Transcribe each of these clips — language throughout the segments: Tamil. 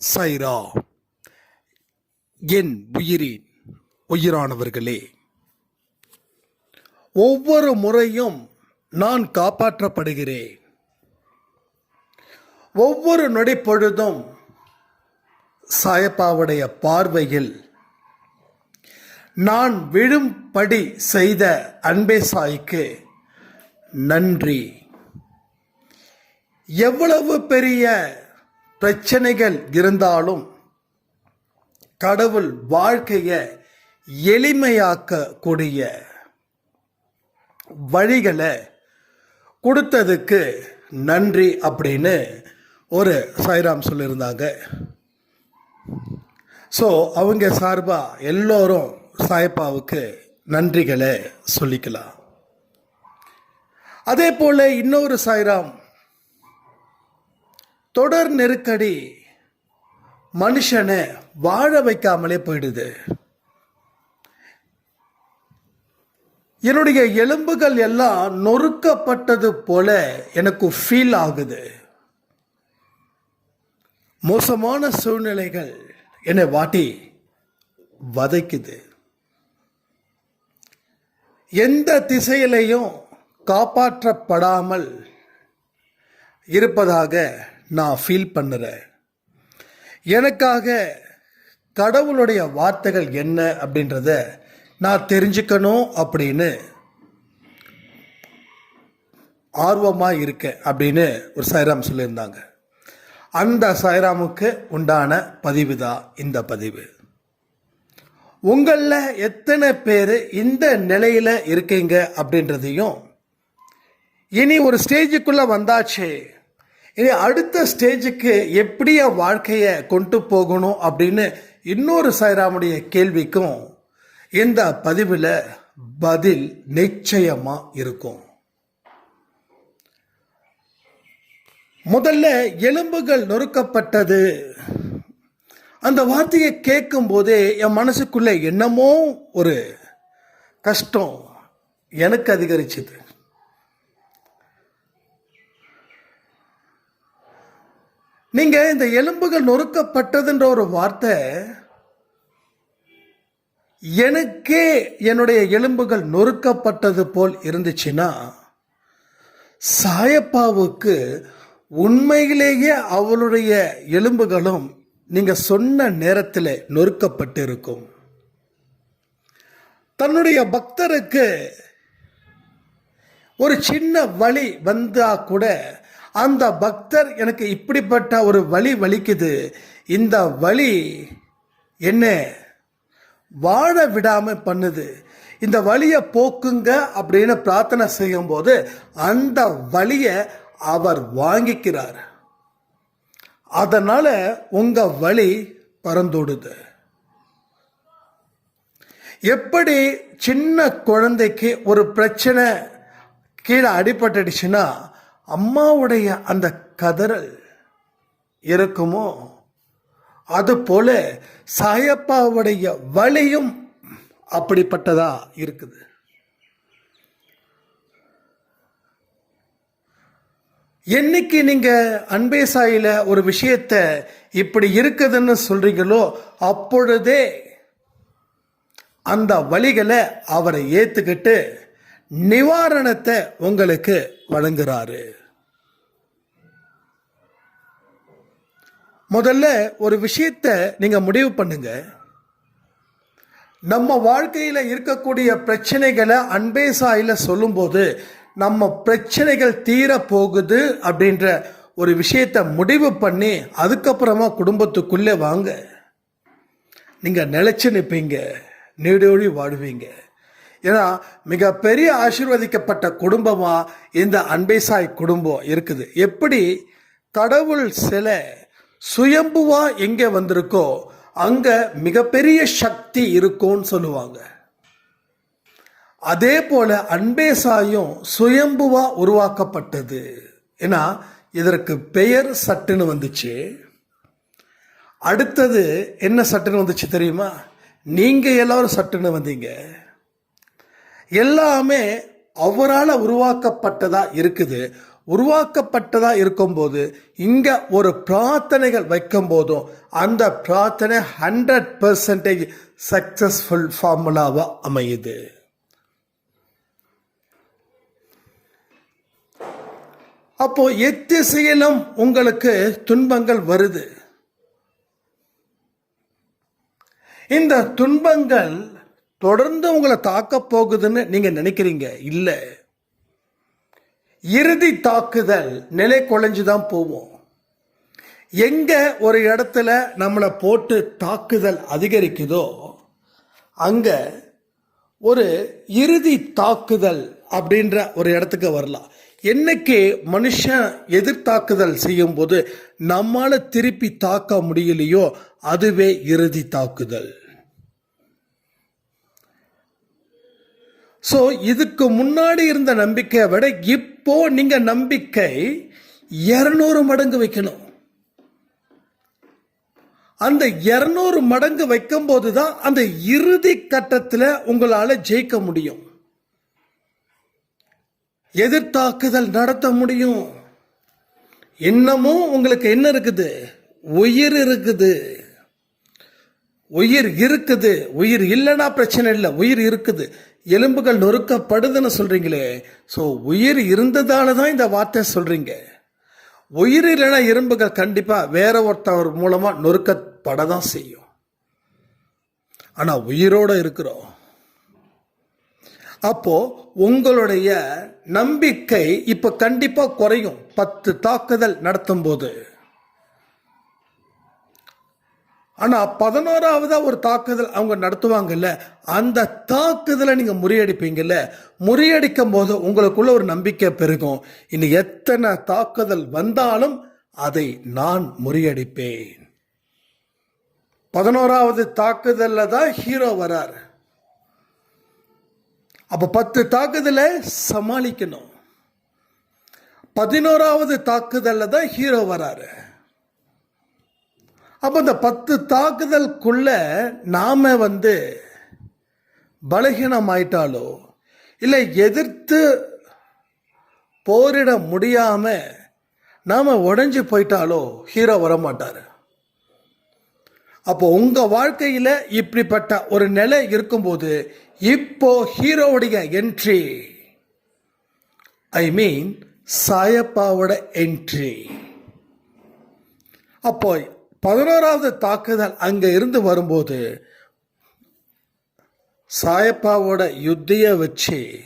சைரா. என் உயிரின் உயிரானவர்களே ஒவ்வொரு முறையும் நான் காப்பாற்றப்படுகிறேன். ஒவ்வொரு நொடிப்பொழுதும் சாயப்பாவுடைய பார்வையில் நான் விழும்படி செய்த அன்பே சாய்க்கு நன்றி. எவ்வளவு பெரிய பிரச்சனைகள் இருந்தாலும் கடவுள் வாழ்க்கையை எளிமையாக்கக்கூடிய வழிகளை கொடுத்ததுக்கு நன்றி அப்படின்னு ஒரு சாய்ராம் சொல்லியிருந்தாங்க. ஸோ அவங்க சார்பாக எல்லோரும் சாய்பாவுக்கு நன்றிகளை சொல்லிக்கலாம். அதே போல் இன்னொரு சாய்ராம் தொடர் நெருக்கடி மனுஷனை வாழ வைக்காமலே போயிடுது. என்னுடைய எலும்புகள் எல்லாம் நொறுக்கப்பட்டது போல எனக்கு ஃபீல் ஆகுது. மோசமான சூழ்நிலைகள் என்னை வாட்டி வதைக்குது. எந்த திசையிலையும் காப்பாற்றப்படாமல் இருப்பதாக நான் ஃபீல் பண்ணுறேன். எனக்காக கடவுளுடைய வார்த்தைகள் என்ன அப்படின்றத நான் தெரிஞ்சுக்கணும் அப்படின்னு ஆர்வமாக இருக்கேன் அப்படின்னு ஒரு சாய்ராம் சொல்லியிருந்தாங்க. அந்த சாய்ராமுக்கு உண்டான பதிவு தான் இந்த பதிவு. உங்களில் எத்தனை பேர் இந்த நிலையில் இருக்கீங்க அப்படின்றதையும் இனி ஒரு ஸ்டேஜுக்குள்ளே வந்தாச்சே இனி அடுத்த ஸ்டேஜுக்கு எப்படி என் வாழ்க்கையை கொண்டு போகணும் அப்படின்னு இன்னொரு சாய்ராமுடைய கேள்விக்கும் இந்த பதிவில் பதில் நிச்சயமாக இருக்கும். முதல்ல எலும்புகள் நொறுக்கப்பட்டது. அந்த வார்த்தையை கேட்கும் போதே என் மனசுக்குள்ளே என்னமோ ஒரு கஷ்டம் எனக்கு அதிகரிச்சது. நீங்க இந்த எலும்புகள் நொறுக்கப்பட்டதுன்ற ஒரு வார்த்தை எனக்கே என்னுடைய எலும்புகள் நொறுக்கப்பட்டது போல் இருந்துச்சுன்னா சாயப்பாவுக்கு உண்மையிலேயே அவளுடைய எலும்புகளும் நீங்க சொன்ன நேரத்தில் நொறுக்கப்பட்டு இருக்கும் தன்னுடைய பக்தருக்கு ஒரு சின்ன வழி வந்தா கூட அந்த பக்தர் எனக்கு இப்படிப்பட்ட ஒரு வழி வலிக்குது. இந்த வழி என்ன வாழ விடாம பண்ணுது. இந்த வழியை போக்குங்க அப்படின்னு பிரார்த்தனை செய்யும் போது அந்த வழியை அவர் வாங்கிக்கிறார். அதனால உங்க வழி பறந்தோடுது. எப்படி சின்ன குழந்தைக்கு ஒரு பிரச்சனை கீழே அடிபட்டுடுச்சுன்னா அம்மாவுடைய அந்த கதறல் இருக்குமோ? அதுபோல சாயப்பாவுடைய வழியும் அப்படிப்பட்டதா இருக்குது. என்னைக்கு நீங்க அன்பே சாயில ஒரு விஷயத்த இப்படி இருக்குதுன்னு சொல்றீங்களோ அப்பொழுதே அந்த வழிகளை அவரை ஏத்துக்கிட்டு நிவாரணத்தை உங்களுக்கு வழங்குறாரு. முதல்ல ஒரு விஷயத்த நீங்க முடிவு பண்ணுங்க. நம்ம வாழ்க்கையில் இருக்கக்கூடிய பிரச்சனைகளை அன்பே சாயில சொல்லும்போது நம்ம பிரச்சனைகள் தீர போகுது அப்படின்ற ஒரு விஷயத்தை முடிவு பண்ணி அதுக்கப்புறமா குடும்பத்துக்குள்ளே வாங்க. நீங்கள் நிலச்சி நிற்பீங்க நீடோடி வாடுவீங்க ஏன்னா மிகப்பெரிய ஆசீர்வதிக்கப்பட்ட குடும்பமாக இந்த அன்பேசாய் குடும்பம் இருக்குது. எப்படி கடவுள் சிலை சுயம்புவா எங்கே வந்திருக்கோ அங்கே மிகப்பெரிய சக்தி இருக்கும்னு சொல்லுவாங்க. அதே போல அன்பேசாயும் சுயம்புவா உருவாக்கப்பட்டது. ஏன்னா இதற்கு பெயர் சட்டுன்னு வந்துச்சு. அடுத்தது என்ன சட்டுன்னு வந்துச்சு தெரியுமா? நீங்க எல்லாரும் சட்டுன்னு வந்தீங்க. எல்லாமே அவரால் உருவாக்கப்பட்டதா இருக்குது. உருவாக்கப்பட்டதா இருக்கும்போது இங்கே ஒரு பிரார்த்தனைகள் வைக்கும் போதும் அந்த பிரார்த்தனை ஹண்ட்ரட் பர்சன்டேஜ் சக்சஸ்ஃபுல் ஃபார்முலாவாக அமையுது. அப்போ எத்திசையிலும் உங்களுக்கு துன்பங்கள் வருது. இந்த துன்பங்கள் தொடர்ந்து உங்களை தாக்க போகுதுன்னு நீங்க நினைக்கிறீங்க? இல்ல. இறுதி தாக்குதல் நிலை குலைஞ்சுதான் போவோம். எங்க ஒரு இடத்துல நம்மளை போட்டு தாக்குதல் அதிகரிக்குதோ அங்க ஒரு இறுதி தாக்குதல் அப்படின்ற ஒரு இடத்துக்கு வரலாம். என்னைக்கு மனுஷன் எதிர்த்தாக்குதல் செய்யும் போது நம்மால திருப்பி தாக்க முடியலையோ அதுவே இறுதி தாக்குதல். ஸோ இதுக்கு முன்னாடி இருந்த நம்பிக்கையை விட இப்போ நீங்க நம்பிக்கை இருநூறு மடங்கு வைக்கணும். அந்த இருநூறு மடங்கு வைக்கும் போதுதான் அந்த இறுதி கட்டத்தில் உங்களால் ஜெயிக்க முடியும். எதிர்த்தாக்குதல் நடத்த முடியும். இன்னமும் உங்களுக்கு என்ன இருக்குது? உயிர் இருக்குது. உயிர் இருக்குது. உயிர் இல்லைன்னா பிரச்சனை இல்லை. உயிர் இருக்குது. எலும்புகள் நொறுக்கப்படுதுன்னு சொல்றீங்களே ஸோ உயிர் இருந்ததால தான் இந்த வார்த்தை சொல்றீங்க. உயிர் இல்லைன்னா எலும்புகள் கண்டிப்பாக வேற ஒருத்தவர் மூலமாக நொறுக்கப்பட தான் செய்யும். ஆனால் உயிரோட இருக்கிறோம். அப்போ உங்களுடைய நம்பிக்கை இப்போ கண்டிப்பாக குறையும். பத்து தாக்குதல் நடத்தும் போது ஆனால் பதினோராவதாக ஒரு தாக்குதல் அவங்க நடத்துவாங்கல்ல அந்த தாக்குதலை நீங்கள் முறியடிப்பீங்கல்ல. முறியடிக்கும் போது உங்களுக்குள்ள ஒரு நம்பிக்கை பெருகும். இனி எத்தனை தாக்குதல் வந்தாலும் அதை நான் முறியடிப்பேன். பதினோராவது தாக்குதலில் தான் ஹீரோ வரார். அப்போ பத்து தாக்குதலை சமாளிக்கணும். பதினோராவது தாக்குதலில் தான் ஹீரோ வராரு. அப்போ இந்த பத்து தாக்குதல்குள்ள நாம வந்து பலகீனம் ஆயிட்டாலோ இல்லை எதிர்த்து போரிட முடியாமல் நாம் உடஞ்சி போயிட்டாலோ ஹீரோ வரமாட்டார். அப்போ உங்கள் வாழ்க்கையில் இப்படிப்பட்ட ஒரு நிலை இருக்கும்போது இப்போ ஹீரோவுடைய என்ட்ரி ஐ மீன் சாயப்பாவோட என்ட்ரி அப்போ பதினோராவது தாக்குதல் அங்கே இருந்து வரும்போது சாயப்பாவோட யுத்தியை வச்சு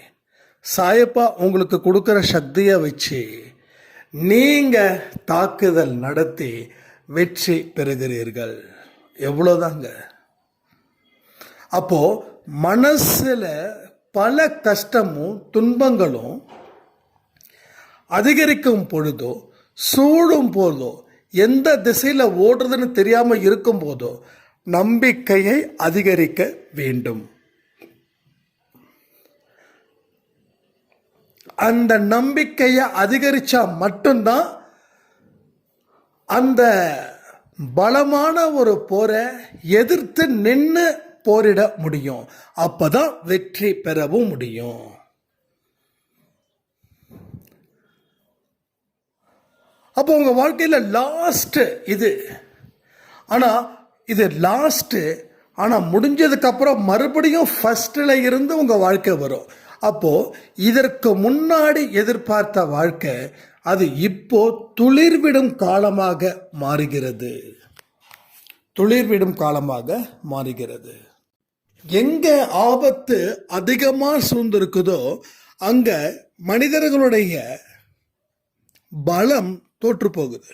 சாயப்பா உங்களுக்கு கொடுக்குற சக்தியை வச்சு நீங்கள் தாக்குதல் நடத்தி வெற்றி பெறுகிறீர்கள். எவ்வளோதாங்க அப்போது மனசில் பல கஷ்டமும் துன்பங்களும் அதிகரிக்கும் பொழுதோ சூடும் போதோ எந்த திசையில் ஓடுறதுன்னு தெரியாமல் இருக்கும்போதோ நம்பிக்கையை அதிகரிக்க வேண்டும். அந்த நம்பிக்கையை அதிகரிச்சா மட்டும்தான் அந்த பலமான ஒரு போரை எதிர்த்து நின்று போரிட முடியும். அப்போதான் வெற்றி பெறவும் முடியும். அப்போ உங்கள் வாழ்க்கையில் லாஸ்ட்டு இது. ஆனால் இது லாஸ்ட்டு ஆனால் முடிஞ்சதுக்கப்புறம் மறுபடியும் ஃபஸ்ட்டில் இருந்து உங்கள் வாழ்க்கை வரும். அப்போது இதற்கு முன்னாடி எதிர்பார்த்த வாழ்க்கை அது இப்போ துளிர்விடும் காலமாக மாறுகிறது. துளிர்விடும் காலமாக மாறுகிறது. எங்க ஆபத்து அதிகமாக சூழ்ந்திருக்குதோ அங்க மனிதர்களுடைய பலம் தோற்று போகுது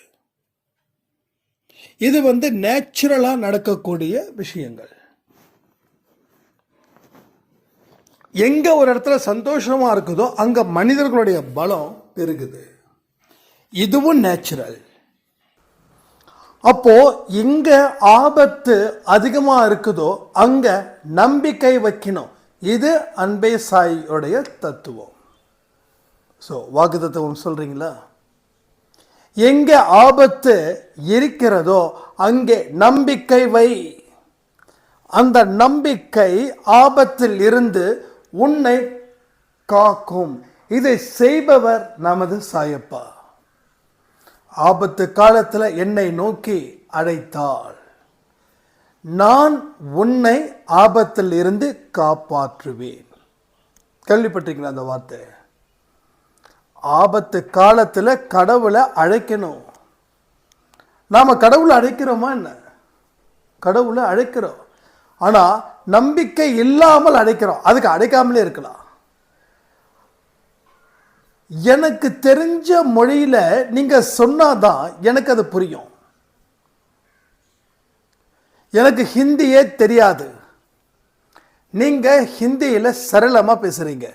இது வந்து நேச்சுரலா நடக்கக்கூடிய விஷயங்கள். எங்க ஒரு இடத்துல சந்தோஷமா இருக்குதோ அங்க மனிதர்களுடைய பலம் பெருகுது. இதுவும் நேச்சுரல். அப்போ எங்க ஆபத்து அதிகமா இருக்குதோ அங்க நம்பிக்கை வைக்கணும். இது அன்பே சாயோடைய தத்துவம். ஸோ வாக்கு தத்துவம் சொல்றீங்களா? எங்கே ஆபத்து இருக்கிறதோ அங்கே நம்பிக்கை வை. அந்த நம்பிக்கை ஆபத்தில் இருந்து உன்னை காக்கும். இதை செய்பவர் நமது சாயப்பா. ஆபத்து காலத்தில் என்னை நோக்கி அழைத்தாள். நான் உன்னை ஆபத்தில் இருந்து காப்பாற்றுவேன். கேள்விப்பட்டிருக்கீங்களா அந்த வார்த்தை? ஆபத்து காலத்தில் கடவுளை அழைக்கணும். நாம் கடவுளை அழைக்கிறோமா என்ன? கடவுளை அழைக்கிறோம். ஆனால் நம்பிக்கை இல்லாமல் அழைக்கிறோம். அதுக்கு அழைக்காமலே இருக்கலாம். எனக்கு தெரிஞ்ச மொழியில் நீங்கள் சொன்னாதான் எனக்கு அது புரியும். எனக்கு ஹிந்தியே தெரியாது. நீங்கள் ஹிந்தியில் சரளமாக பேசுகிறீங்க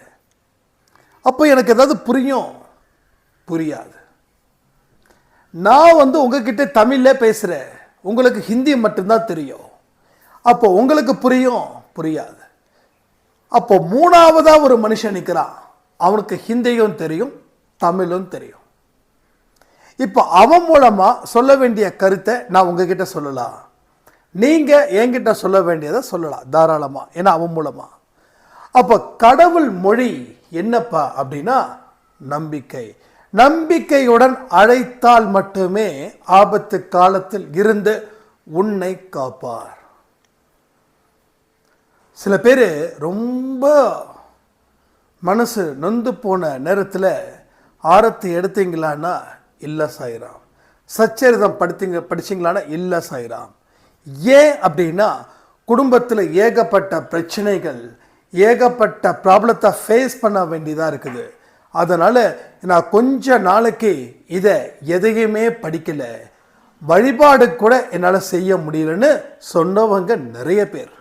அப்போ எனக்கு ஏதாவது புரியும். புரியாது. நான் வந்து உங்ககிட்ட தமிழில் பேசுகிறேன் உங்களுக்கு ஹிந்தி மட்டும்தான் தெரியும். அப்போ உங்களுக்கு புரியும்? புரியாது. அப்போ மூணாவதாக ஒரு மனுஷன் நிற்கிறான் அவனுக்கு ஹிந்தியும் தெரியும் தமிழும் தெரியும். இப்போ அவன் மூலமாக சொல்ல வேண்டிய கருத்தை நான் உங்ககிட்ட சொல்லலாம். நீங்கள் என்கிட்ட சொல்ல வேண்டியதை சொல்லலாம் தாராளமாக ஏன்னா அவன் மூலமாக அப்போ கடவுள் மொழி என்னப்பா அப்படின்னா நம்பிக்கை. நம்பிக்கையுடன் அழைத்தால் மட்டுமே ஆபத்து காலத்தில் இருந்து உன்னை காப்பார். சில பேர் ரொம்ப மனசு நொந்து போன நேரத்தில் ஆரத்தி எடுத்தீங்களான்னா இல்லை சாயிராம். சச்சரிதம் படித்தீங்க படிச்சீங்களான்னா இல்லை சாயிராம். ஏன் அப்படின்னா குடும்பத்தில் ஏகப்பட்ட பிரச்சனைகள் ஏகப்பட்ட ப்ராப்ளத்தை ஃபேஸ் பண்ண வேண்டியதாக இருக்குது. அதனால் நான் கொஞ்ச நாளைக்கு இதை எதையுமே படிக்கலை. வழிபாடு கூட என்னால் செய்ய முடியலன்னு சொன்னவங்க நிறைய பேர்.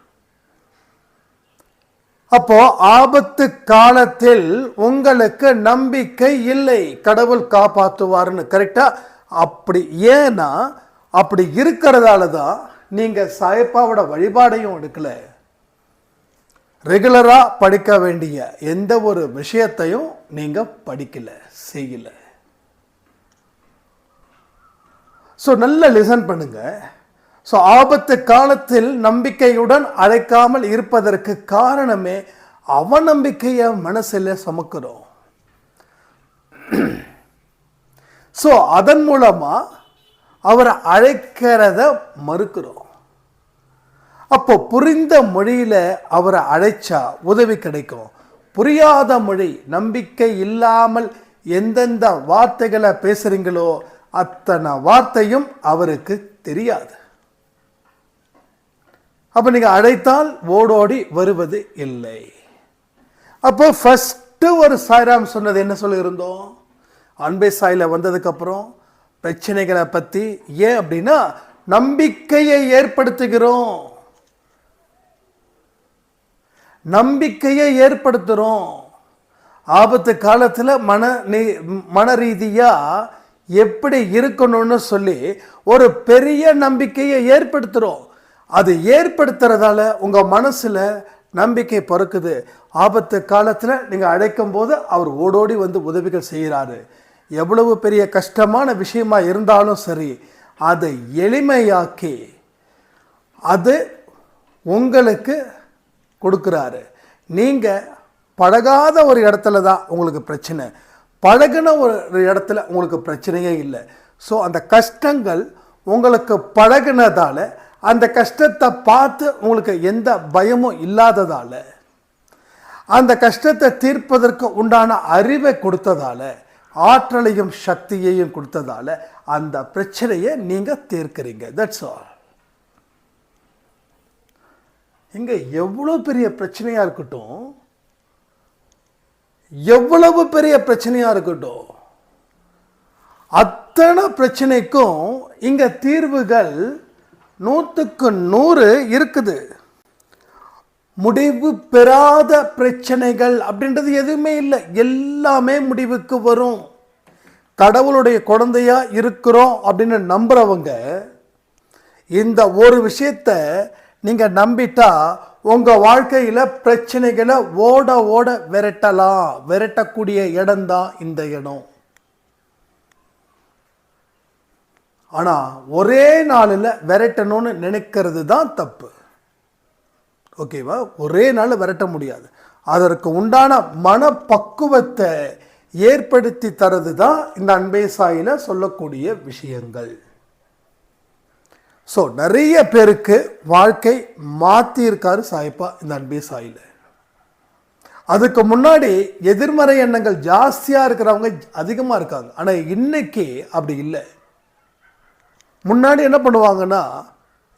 அப்போ ஆபத்து காலத்தில் உங்களுக்கு நம்பிக்கை இல்லை கடவுள் காப்பாற்றுவார்னு கரெக்டாக அப்படி ஏன்னா அப்படி இருக்கிறதால தான் நீங்கள் சாயப்பாவோட வழிபாடையும் எடுக்கலை. ரெகுலராக படிக்க வேண்டிய எந்த ஒரு விஷயத்தையும் நீங்கள் படிக்கலை செய்யலை. ஸோ நல்ல லிசன் பண்ணுங்க. ஸோ ஆபத்து காலத்தில் நம்பிக்கையுடன் அழைக்காமல் இருப்பதற்கு காரணமே அவநம்பிக்கையை மனசில் சுமக்கிறோம். ஸோ அதன் மூலமாக அவரை அழைக்கிறத மறுக்கிறோம். அப்போ புரிந்த மொழியில் அவரை அழைச்சா உதவி கிடைக்கும். புரியாத மொழி நம்பிக்கை இல்லாமல் எந்தெந்த வார்த்தைகளை பேசுறீங்களோ அத்தனை வார்த்தையும் அவருக்கு தெரியாது. அப்போ நீங்கள் அழைத்தால் ஓடோடி வருவது இல்லை. அப்போ ஃபஸ்ட்டு ஒரு சாய்ராம் சொன்னது என்ன சொல்லியிருந்தோம்? அன்பை சாயில் வந்ததுக்கப்புறம் பிரச்சனைகளை பற்றி ஏன் அப்படின்னா நம்பிக்கையை ஏற்படுத்துகிறோம். நம்பிக்கையை ஏற்படுத்துகிறோம் ஆபத்து காலத்தில் மன நீ மன ரீதியாக எப்படி இருக்கணும்னு சொல்லி ஒரு பெரிய நம்பிக்கையை ஏற்படுத்துகிறோம் அது ஏற்படுத்துறதால உங்கள் மனசில் நம்பிக்கை பிறக்குது. ஆபத்து காலத்தில் நீங்கள் அழைக்கும் போது அவர் ஓடோடி வந்து உதவிகள் செய்கிறாரு எவ்வளவு பெரிய கஷ்டமான விஷயமா இருந்தாலும் சரி அதை எளிமையாக்கி அது உங்களுக்கு கொடுக்குறாரு. நீங்கள் பழகாத ஒரு இடத்துல தான் உங்களுக்கு பிரச்சனை. பழகின ஒரு இடத்துல உங்களுக்கு பிரச்சனையே இல்லை. ஸோ அந்த கஷ்டங்கள் உங்களுக்கு பழகினதால் அந்த கஷ்டத்தை பார்த்து உங்களுக்கு எந்த பயமும் இல்லாததால் அந்த கஷ்டத்தை தீர்ப்பதற்கு உண்டான அறிவை கொடுத்ததால ஆற்றலையும் சக்தியையும் கொடுத்ததால அந்த பிரச்சனையை நீங்கள் தீர்க்கிறீங்க. தட்ஸ் ஆல் இங்கே எவ்வளோ பெரிய பிரச்சனையாக இருக்கட்டும் எவ்வளவு பெரிய பிரச்சனையாக இருக்கட்டும் அத்தனை பிரச்சனைக்கும் இங்கே தீர்வுகள் நூற்றுக்கு நூறு இருக்குது. முடிவு பெறாத பிரச்சனைகள் அப்படின்றது எதுவுமே இல்லை. எல்லாமே முடிவுக்கு வரும். கடவுளுடைய குழந்தையா இருக்கிறோம் அப்படின்னு நம்புறவங்க இந்த ஒரு விஷயத்த நீங்கள் நம்பிட்டா உங்கள் வாழ்க்கையில் பிரச்சனைகளை ஓட ஓட விரட்டலாம். விரட்டக்கூடிய இடம்தான் இந்த இடம். ஆனால் ஒரே நாளில் விரட்டணும்னு நினைக்கிறது தான் தப்பு. ஓகேவா? ஒரே நாள் விரட்ட முடியாது. அதற்கு உண்டான மனப்பக்குவத்தை ஏற்படுத்தி தரது தான் இந்த அன்பே சாயில் சொல்லக்கூடிய விஷயங்கள். ஸோ நிறைய பேருக்கு வாழ்க்கை மாற்றியிருக்காரு சாய்ப்பா இந்த அன்பே சாயில். அதுக்கு முன்னாடி எதிர்மறை எண்ணங்கள் ஜாஸ்தியாக இருக்கிறவங்க அதிகமாக இருக்காங்க. ஆனால் இன்னைக்கு அப்படி இல்லை. முன்னாடி என்ன பண்ணுவாங்கன்னா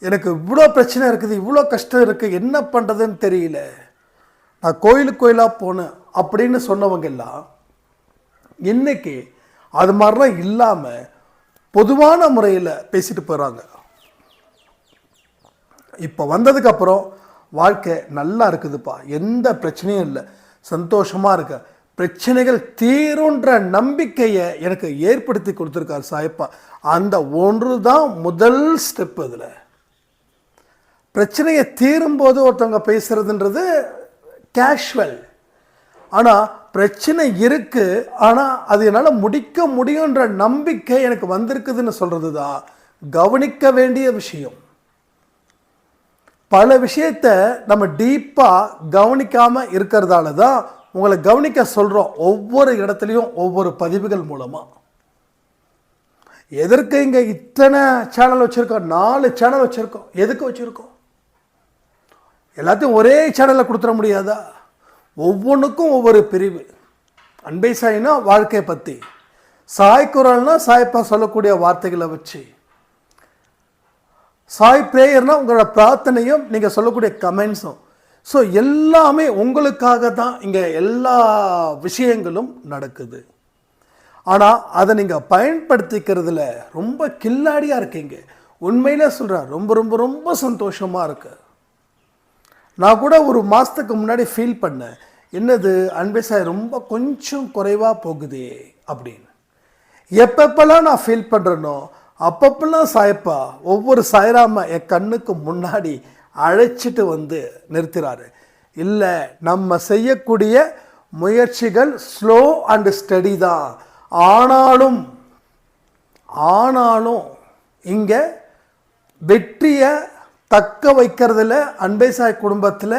எனக்கு இவ்வளோ பிரச்சனை இருக்குது இவ்வளோ கஷ்டம் இருக்குது என்ன பண்ணுறதுன்னு தெரியல. நான் கோயிலுக்கு கோயிலாக போனேன் அப்படின்னு சொன்னவங்க எல்லாம் இன்னைக்கு அது மாதிரிலாம் இல்லாமல் பொதுவான முறையில் பேசிட்டு போகிறாங்க இப்போ வந்ததுக்கப்புறம் வாழ்க்கை நல்லா இருக்குதுப்பா. எந்த பிரச்சனையும் இல்லை. சந்தோஷமாக இருக்க. பிரச்சனைகள் தீருன்ற நம்பிக்கையை எனக்கு ஏற்படுத்தி கொடுத்துருக்காரு சாயப்பா. அந்த ஒன்று தான் முதல் ஸ்டெப் அதில் பிரச்சனையை தீரும்போது ஒருத்தவங்க பேசுகிறதுன்றது கேஷுவல் ஆனால் பிரச்சனை இருக்குது ஆனால் அது என்னால் முடிக்க முடியுன்ற நம்பிக்கை எனக்கு வந்திருக்குதுன்னு சொல்கிறது தான் கவனிக்க வேண்டிய விஷயம். பல விஷயத்த நம்ம டீப்பாக கவனிக்காமல் இருக்கிறதால தான் உங்களை கவனிக்க சொல்கிறோம் ஒவ்வொரு இடத்துலையும் ஒவ்வொரு பதிவுகள் மூலமாக எதற்கு இங்கே இத்தனை சேனல் வச்சுருக்கோம்? நாலு சேனல் வச்சுருக்கோம். எதுக்கு வச்சுருக்கோம்? எல்லாத்தையும் ஒரே சேனலில் கொடுத்துட முடியாதா? ஒவ்வொன்றுக்கும் ஒவ்வொரு பிரிவு. அன்பை சாயினா வாழ்க்கையை பற்றி சாய் குரல்னா சாய்ப்பா சொல்லக்கூடிய வார்த்தைகளை வச்சு. சாய் ப்ரேயர்னால் உங்களோட பிரார்த்தனையும் நீங்கள் சொல்லக்கூடிய கமெண்ட்ஸும் ஸோ எல்லாமே உங்களுக்காக தான் இங்கே எல்லா விஷயங்களும் நடக்குது. ஆனால் அதை நீங்கள் பயன்படுத்திக்கிறதுல ரொம்ப கில்லாடியாக இருக்கீங்க. உண்மையிலே சொல்கிறேன் ரொம்ப ரொம்ப ரொம்ப சந்தோஷமாக இருக்கு. நான் கூட ஒரு மாதத்துக்கு முன்னாடி ஃபீல் பண்ணேன். என்னது அன்பே சாய் ரொம்ப கொஞ்சம் குறைவாக போகுதே அப்படின்னு. எப்பப்பெல்லாம் நான் ஃபீல் பண்ணுறேனோ அப்பப்பெல்லாம் சாயப்பா ஒவ்வொரு சாயராம என் கண்ணுக்கு முன்னாடி அழைச்சிட்டு வந்து நிறுத்துறாரு. இல்லை நம்ம செய்யக்கூடிய முயற்சிகள் ஸ்லோ அண்டு ஸ்டடி தான். ஆனாலும் ஆனாலும் இங்கே வெற்றியை தக்க வைக்கிறதுல அன்பை சாய் குடும்பத்தில்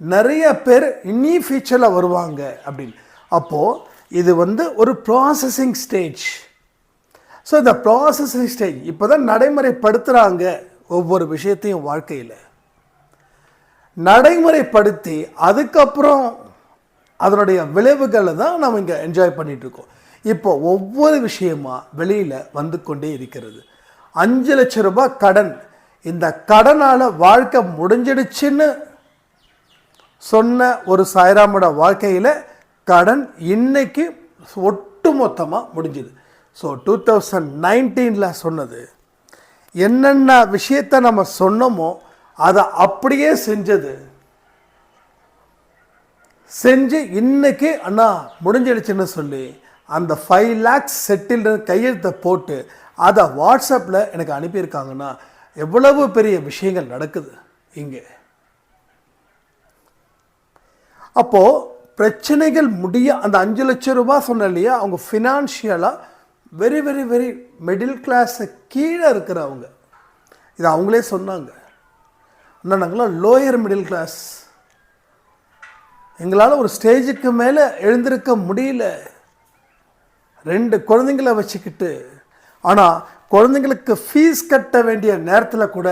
நிறைய பேர் இனி ஃபியூச்சரில் வருவாங்க அப்படின்னு. அப்போது இது வந்து ஒரு ப்ராசஸிங் ஸ்டேஜ் ஸோ இந்த ப்ராசஸிங் ஸ்டேஜ் இப்போ தான் நடைமுறைப்படுத்துகிறாங்க ஒவ்வொரு விஷயத்தையும் வாழ்க்கையில். நடைமுறைப்படுத்தி அதுக்கப்புறம் அதனுடைய விளைவுகளை தான் நம்ம இங்கே என்ஜாய் பண்ணிகிட்ருக்கோம் இருக்கோம் இப்போ ஒவ்வொரு விஷயமா வெளியில் வந்து கொண்டே இருக்கிறது. அஞ்சு லட்சம் ரூபாய் கடன். இந்த கடனால் வாழ்க்கை முடிஞ்சிடுச்சுன்னு சொன்ன ஒரு சாய்ராமோட வாழ்க்கையில் கடன் இன்னைக்கு ஒட்டு மொத்தமாக முடிஞ்சுது. ஸோ டூ தௌசண்ட் நைன்டீனில் சொன்னது என்னென்ன விஷயத்தை நம்ம சொன்னோமோ அதை அப்படியே செஞ்சது. செஞ்சு இன்னைக்கு அண்ணா முடிஞ்சிடுச்சுன்னு சொல்லி அந்த ஃபைவ் லேக்ஸ் செட்டில் கையெழுத்தை போட்டு அதை வாட்ஸ்அப்பில் எனக்கு அனுப்பியிருக்காங்கன்னா எவ்வளவு பெரிய விஷயங்கள் நடக்குது இங்கே. அப்போது பிரச்சனைகள் முடிய அந்த அஞ்சு லட்சம் ரூபாய் சொன்ன இல்லையா அவங்க ஃபினான்ஷியலாக வெரி வெரி வெரி மிடில் கிளாஸை கீழே இருக்கிறவங்க. இது அவங்களே சொன்னாங்க. அண்ணா நாங்களாம் லோயர் மிடில் கிளாஸ் எங்களால் ஒரு ஸ்டேஜுக்கு மேலே எழுந்திருக்க முடியல. ரெண்டு குழந்தைங்கள வச்சுக்கிட்டு. ஆனால் குழந்தைங்களுக்கு ஃபீஸ் கட்ட வேண்டிய நேரத்தில் கூட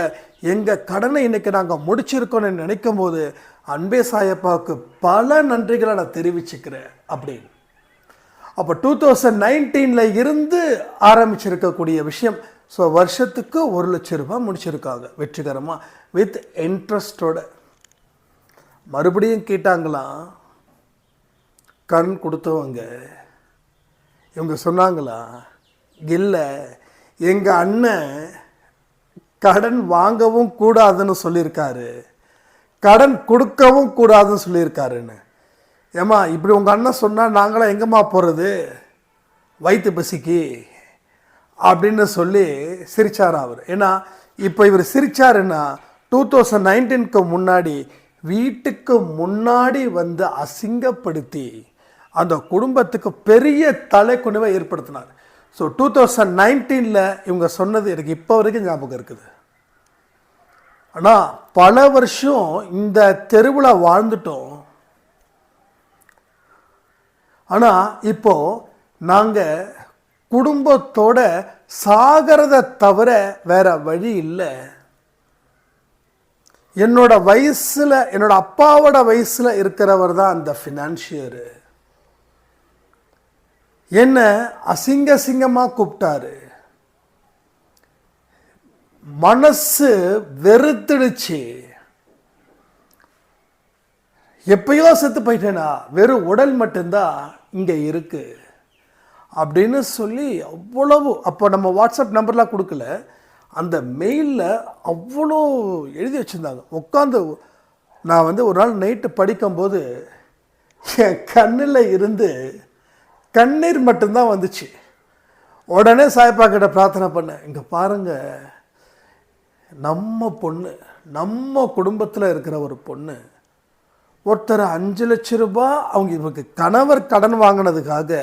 எங்கள் கடனை இன்னைக்கு நாங்கள் முடிச்சிருக்கோன்னு நினைக்கும் போது அன்பே சாயப்பாவுக்கு பல நன்றிகளை நான் தெரிவிச்சுக்கிறேன் அப்படின்னு. அப்போ டூ தௌசண்ட் நைன்டீனில் இருந்து ஆரம்பிச்சிருக்கக்கூடிய விஷயம். ஸோ வருஷத்துக்கு ஒரு லட்சம் ரூபாய் முடிச்சிருக்காங்க. வெற்றிகரமாக வித் இன்ட்ரெஸ்டோட மறுபடியும் கேட்டாங்களாம் கண் கொடுத்தவங்க. இவங்க சொன்னாங்களா? இல்லை எங்கள் அண்ணன் கடன் வாங்கவும் கூடாதுன்னு சொல்லியிருக்காரு. கடன் கொடுக்கவும் கூடாதுன்னு சொல்லியிருக்காருன்னு. ஏம்மா இப்படி உங்கள் அண்ணன் சொன்னால் நாங்களாம் எங்கேம்மா போகிறது வயிற்று பசிக்கு அப்படின்னு சொல்லி சிரித்தார் அவர். ஏன்னா இப்போ இவர் சிரிச்சாருன்னா டூ தௌசண்ட் நைன்டீனுக்கு முன்னாடி வீட்டுக்கு முன்னாடி வந்து அசிங்கப்படுத்தி அந்த குடும்பத்துக்கு பெரிய தலைக்குணிவை ஏற்படுத்தினார். ஸோ டூ தௌசண்ட் நைன்டீனில் இவங்க சொன்னது எனக்கு இப்போ வரைக்கும் ஞாபகம் இருக்குது. ஆனால் பல வருஷம் இந்த தெருவில் வாழ்ந்துட்டோம். ஆனால் இப்போது நாங்கள் குடும்பத்தோட சாகிறத தவிர வேற வழி இல்லை. என்னோட வயசில் என்னோட அப்பாவோட வயசில் இருக்கிறவர் தான் அந்த ஃபினான்ஷியரு என்ன அசிங்க அசிங்கமாக கூப்பிட்டாரு. மனசு வெறுத்துடுச்சு. எப்பயோ செத்து போயிட்டேனா வெறும் உடல் மட்டும்தான் இங்கே இருக்குது அப்படின்னு சொல்லி அவ்வளவு அப்போ நம்ம வாட்ஸ்அப் நம்பர்லாம் கொடுக்கல. அந்த மெயிலில் அவ்வளோ எழுதி வச்சுருந்தாங்க. உட்காந்து நான் வந்து ஒரு நாள் நைட்டு படிக்கும்போது என் கண்ணில் இருந்து கண்ணீர் மட்டும்தான் வந்துச்சு. உடனே சாய்ப்பா கிட்ட பிரார்த்தனை பண்ணேன். இங்கே பாருங்கள் நம்ம பொண்ணு நம்ம குடும்பத்தில் இருக்கிற ஒரு பொண்ணு ஒருத்தர் அஞ்சு லட்ச ரூபாய் அவங்க இவங்க கணவர் கடன் வாங்கினதுக்காக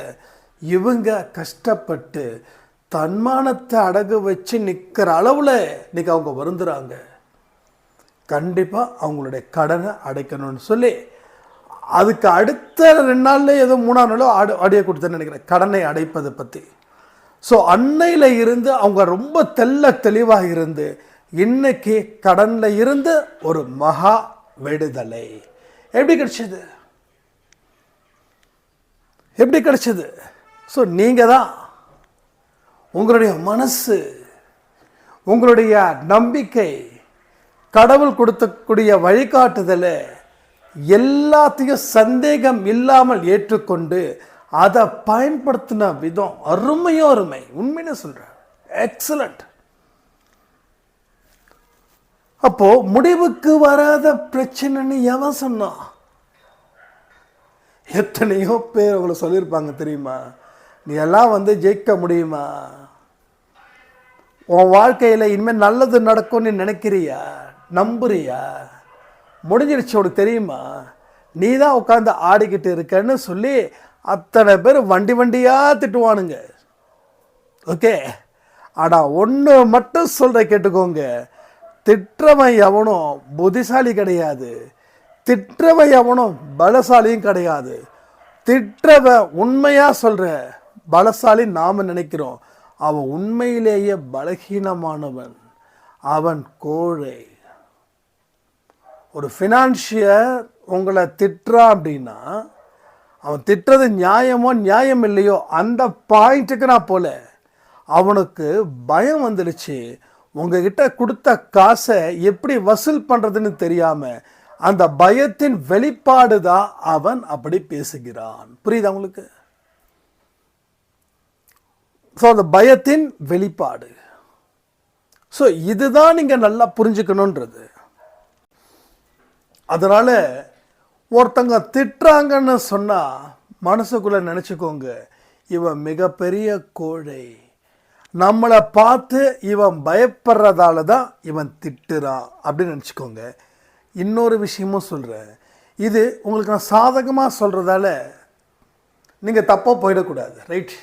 இவங்க கஷ்டப்பட்டு தன்மானத்தை அடகு வச்சு நிற்கிற அளவில் இன்றைக்கி அவங்க வருந்துறாங்க. கண்டிப்பாக அவங்களுடைய கடனை அடைக்கணும்னு சொல்லி அதுக்கு அடுத்த ரெண்டு நாளில் ஏதோ மூணாம் நாளோ அடு அடைய கொடுத்தேன்னு நினைக்கிறேன். கடனை அடைப்பதை பற்றி ஸோ அன்னையில் இருந்து அவங்க ரொம்ப தெல்ல தெளிவாக இருந்து இன்னைக்கு கடனில் இருந்து ஒரு மகா விடுதலை. எப்படி கிடைச்சது? எப்படி கிடைச்சது? ஸோ நீங்கள் தான் உங்களுடைய மனசு உங்களுடைய நம்பிக்கை கடவுள் கொடுத்தக்கூடிய வழிகாட்டுதலை எல்லாத்தையும் சந்தேகம் இல்லாமல் ஏற்றுக்கொண்டு அதை பயன்படுத்தின விதம் அருமையோ அருமை. உண்மைன்னு சொல்கிறேன் எக்ஸலண்ட் அப்போ முடிவுக்கு வராத பிரச்சனைன்னு எவன் சொன்னான்? எத்தனையோ பேர் அவங்கள சொல்லியிருப்பாங்க தெரியுமா? நீ எல்லாம் வந்து ஜெயிக்க முடியுமா? உன் வாழ்க்கையில் இனிமேல் நல்லது நடக்கும்னு நினைக்கிறியா? நம்புறியா? முடிஞ்சிருச்சு உனக்கு தெரியுமா? நீ தான் உட்காந்து ஆடிக்கிட்டு இருக்கன்னு சொல்லி அத்தனை பேர் வண்டி வண்டியாக திட்டுவானுங்க. ஓகே? ஆனால் ஒன்று மட்டும் சொல்கிற கேட்டுக்கோங்க. திட்டுறவன் எவனும் புத்திசாலி கிடையாது. திட்டுறவன் எவனும் பலசாலியும் கிடையாது. திட்டவ உண்மையாக சொல்கிற பலசாலி நாம் நினைக்கிறோம். அவன் உண்மையிலேயே பலகீனமானவன். அவன் கோழை. ஒரு ஃபினான்ஷியர் உங்களை திட்டுறான் அப்படின்னா அவன் திட்டுறது நியாயமோ நியாயம் இல்லையோ அந்த பாயிண்ட்டுக்கு நான் போல அவனுக்கு பயம் வந்துடுச்சு. உங்ககிட்ட கொடுத்த காசை எப்படி வசூல் பண்ணுறதுன்னு தெரியாம அந்த பயத்தின் வெளிப்பாடு தான் அவன் அப்படி பேசுகிறான். புரியுதா உங்களுக்கு? ஸோ அந்த பயத்தின் வெளிப்பாடு. ஸோ இதுதான் நீங்கள் நல்லா புரிஞ்சுக்கணுன்றது அதனால் ஒருத்தங்க திட்டுறாங்கன்னு சொன்னால் மனசுக்குள்ளே நினச்சிக்கோங்க இவன் மிகப்பெரிய கோழை. நம்மளை பார்த்து இவன் பயப்படுறதால தான் இவன் திட்டுறான் அப்படின்னு நினச்சிக்கோங்க. இன்னொரு விஷயமும் சொல்கிறேன் இது உங்களுக்கு நான் சாதகமாக சொல்கிறதால நீங்கள் தப்பாக போயிடக்கூடாது. ரைட்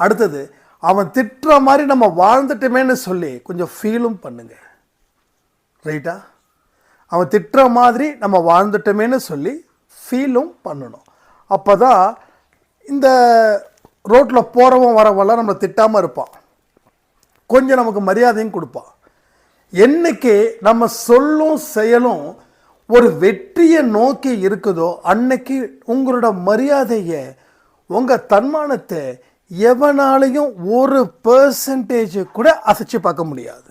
அடுத்தது அவன் திட்டுற மாதிரி நம்ம வாழ்ந்துட்டோமேன்னு சொல்லி கொஞ்சம் ஃபீலும் பண்ணுங்க. ரைட்டா அவன் திட்டுற மாதிரி நம்ம வாழ்ந்துட்டோமேன்னு சொல்லி ஃபீலும் பண்ணணும். அப்போ தான் இந்த ரோட்டில் போகிறவன் வரவெல்லாம் நம்மளை திட்டாமல் இருப்பான். கொஞ்சம் நமக்கு மரியாதையும் கொடுப்பான். என்றைக்கு நம்ம சொல்லும் செயலும் ஒரு வெற்றியை நோக்கி இருக்குதோ அன்னைக்கு உங்களோட மரியாதையை உங்கள் தன்மானத்தை எவனாலையும் ஒரு பர்சன்டேஜ் கூட அசைச்சு பார்க்க முடியாது.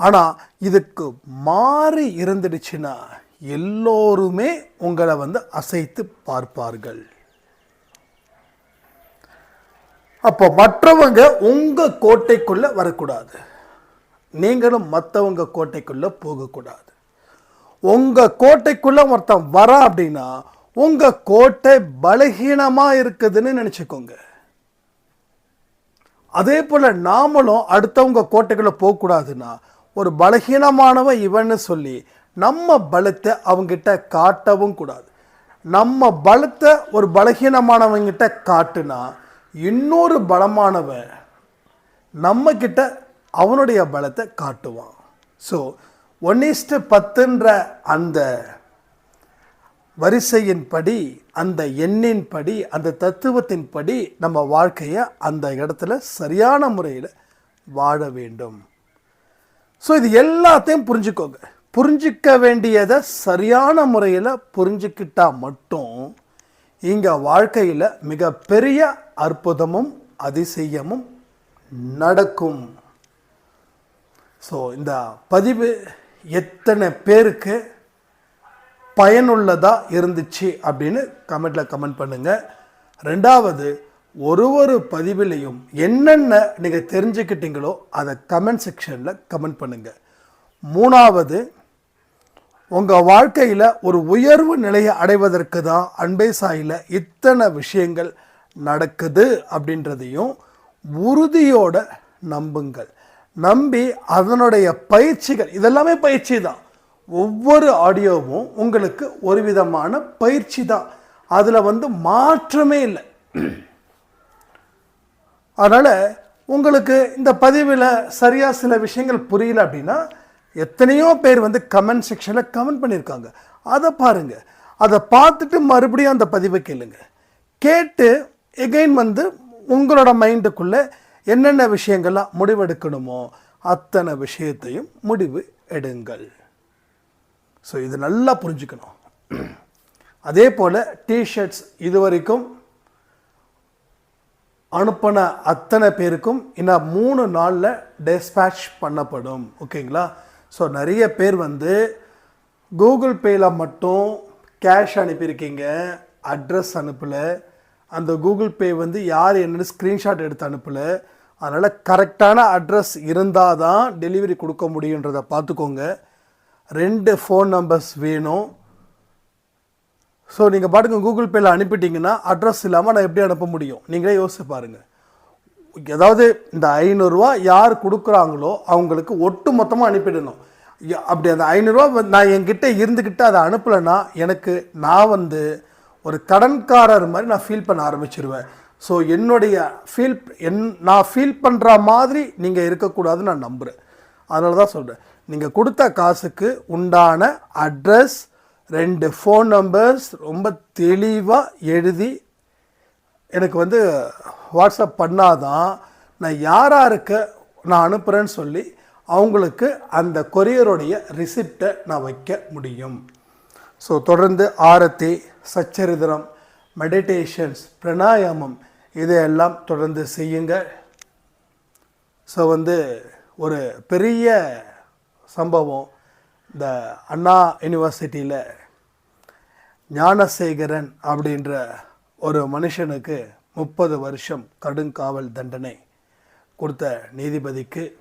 ஆனால் இதுக்கு மாறி இருந்துடுச்சுன்னா எல்லோருமே உங்களை வந்து அசைத்து பார்ப்பார்கள். அப்போ மற்றவங்க உங்கள் கோட்டைக்குள்ளே வரக்கூடாது. நீங்களும் மற்றவங்க கோட்டைக்குள்ளே போகக்கூடாது. உங்கள் கோட்டைக்குள்ளே ஒருத்தன் வரா அப்படின்னா உங்கள் கோட்டை பலகீனமாக இருக்குதுன்னு நினச்சிக்கோங்க. அதே போல் நாமளும் அடுத்தவங்க கோட்டைக்குள்ள போகக்கூடாதுன்னா ஒரு பலகீனமானவன் இவன்னு சொல்லி நம்ம பலத்தை அவங்கிட்ட காட்டவும் கூடாது. நம்ம பலத்தை ஒரு பலகீனமானவங்கிட்ட காட்டுனா இன்னொரு பலமானவன் நம்மக்கிட்ட அவனுடைய பலத்தை காட்டுவான். ஸோ ஒன் பத்துன்ற அந்த வரிசையின்படி அந்த எண்ணின்படி அந்த தத்துவத்தின்படி நம்ம வாழ்க்கையை அந்த இடத்துல சரியான முறையில் வாழ வேண்டும். ஸோ இது எல்லாத்தையும் புரிஞ்சுக்கோங்க. புரிஞ்சிக்க வேண்டியதை சரியான முறையில் புரிஞ்சுக்கிட்டா மட்டும் இங்கே வாழ்க்கையில் மிகப்பெரிய அற்புதமும் அதிசயமும் நடக்கும். ஸோ இந்த பதிவு எத்தனை பேருக்கு பயனுள்ளதாக இருந்துச்சு அப்படின்னு கமெண்ட்டில் கமெண்ட் பண்ணுங்கள் ரெண்டாவது ஒரு ஒரு பதிவிலையும் என்னென்ன நீங்கள் தெரிஞ்சுக்கிட்டீங்களோ அதை கமெண்ட் செக்ஷனில் கமெண்ட் பண்ணுங்கள் மூணாவது உங்கள் வாழ்க்கையில் ஒரு உயர்வு நிலையை அடைவதற்கு தான் அன்பை சாயில் இத்தனை விஷயங்கள் நடக்குது அப்படின்றதையும் உறுதியோட நம்புங்கள். நம்பி அதனுடைய பயிற்சிகள் இதெல்லாமே பயிற்சி தான். ஒவ்வொரு ஆடியோவும் உங்களுக்கு ஒரு விதமான பயிற்சி தான். அதில் வந்து மாற்றமே இல்லை. அதனால் உங்களுக்கு இந்த பதிவில் சரியாக சில விஷயங்கள் புரியல அப்படின்னா எத்தனையோ பேர் வந்து கமெண்ட் செக்ஷனில் கமெண்ட் பண்ணியிருக்காங்க. அதை பாருங்கள் அதை பார்த்துட்டு மறுபடியும் அந்த பதிவை கேளுங்க. கேட்டு எகைன் வந்து உங்களோட மைண்டுக்குள்ளே என்னென்ன விஷயங்கள்லாம் முடிவெடுக்கணுமோ அத்தனை விஷயத்தையும் முடிவு எடுங்கள். ஸோ இது நல்லா புரிஞ்சுக்கணும். அதே போல் டிஷர்ட்ஸ் இது வரைக்கும் அனுப்பின அத்தனை பேருக்கும் இன்னும் மூணு நாளில் டெஸ்பேட்ச் பண்ணப்படும். ஓகேங்களா ஸோ நிறைய பேர் வந்து கூகுள் பேயில் மட்டும் கேஷ் அனுப்பியிருக்கீங்க அட்ரஸ் அனுப்பலை. அந்த கூகுள் பே வந்து யார் என்னென்னு ஸ்க்ரீன்ஷாட் எடுத்து அனுப்பலை. அதனால் கரெக்டான அட்ரஸ் இருந்தால் தான் டெலிவரி கொடுக்க முடியுன்றதை பார்த்துக்கோங்க. ரெண்டு ஃபோன் நம்பர்ஸ் வேணும். ஸோ நீங்கள் பாட்டுக்கு கூகுள் பேயில் அனுப்பிட்டீங்கன்னா அட்ரஸ் இல்லாமல் நான் எப்படி அனுப்ப முடியும்? நீங்களே யோசிச்சு பாருங்கள் ஏதாவது இந்த ஐநூறுரூவா யார் கொடுக்குறாங்களோ அவங்களுக்கு ஒட்டு மொத்தமாக அனுப்பிடணும். அப்படி அந்த ஐநூறுரூவா நான் என்கிட்ட இருந்துக்கிட்டு அதை அனுப்பலைன்னா எனக்கு நான் வந்து ஒரு கடன்காரர் மாதிரி நான் ஃபீல் பண்ண ஆரம்பிச்சிருவேன். ஸோ என்னுடைய ஃபீல் என் நான் ஃபீல் பண்ணுற மாதிரி நீங்கள் இருக்கக்கூடாதுன்னு நான் நம்புகிறேன் அதனால தான் சொல்கிறேன் நீங்கள் கொடுத்த காசுக்கு உண்டான அட்ரஸ் ரெண்டு ஃபோன் நம்பர்ஸ் ரொம்ப தெளிவாக எழுதி எனக்கு வந்து வாட்ஸ்அப் பண்ணாதான் நான் யார் யாருக்கு நான் அனுப்புகிறேன்னு சொல்லி அவங்களுக்கு அந்த கொரியருடைய ரிசிப்டை நான் வைக்க முடியும். ஸோ தொடர்ந்து ஆரத்தி சச்சரிதரம் மெடிடேஷன்ஸ் பிரணாயாமம் இதையெல்லாம் தொடர்ந்து செய்யுங்க. ஸோ வந்து ஒரு பெரிய சம்பவம். இந்த அண்ணா யூனிவர்சிட்டியில் ஞானசேகரன் அப்படின்ற ஒரு மனுஷனுக்கு முப்பது வருஷம் கடுங்காவல் தண்டனை கொடுத்த நீதிபதிக்கு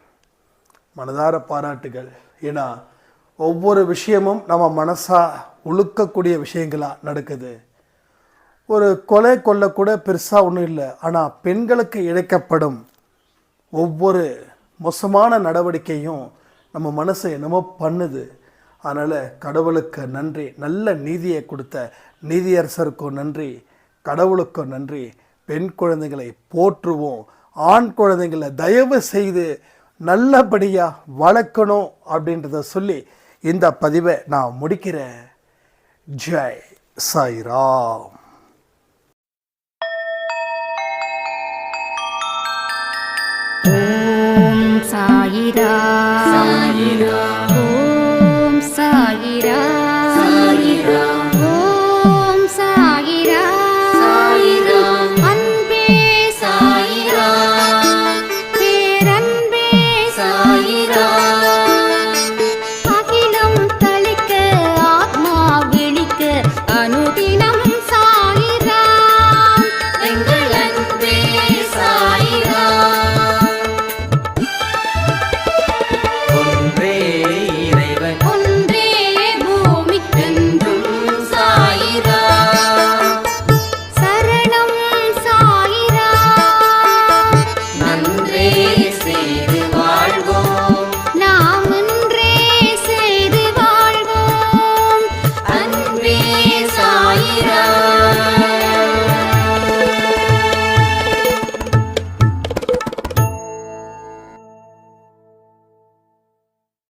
மனதார பாராட்டுகள். ஏன்னா ஒவ்வொரு விஷயமும் நம்ம மனசாக உழுக்கக்கூடிய விஷயங்களாக நடக்குது. ஒரு கொலை கொல்ல கூட பெருசாக ஒன்றும் இல்லை. ஆனால் பெண்களுக்கு இழைக்கப்படும் ஒவ்வொரு மோசமான நடவடிக்கையும் நம்ம மனசை என்னமோ பண்ணுது. அதனால் கடவுளுக்கு நன்றி. நல்ல நீதியை கொடுத்த நீதியரசருக்கும் நன்றி. கடவுளுக்கும் நன்றி. பெண் குழந்தைகளை போற்றுவோம் ஆண் குழந்தைங்களை தயவு செய்து நல்லபடியாக வளர்க்கணும் அப்படின்றத சொல்லி இந்த பதிவை நான் முடிக்கிறேன். ஜெய் சாய்ராம். ஓம் சாயிரா சாயிரா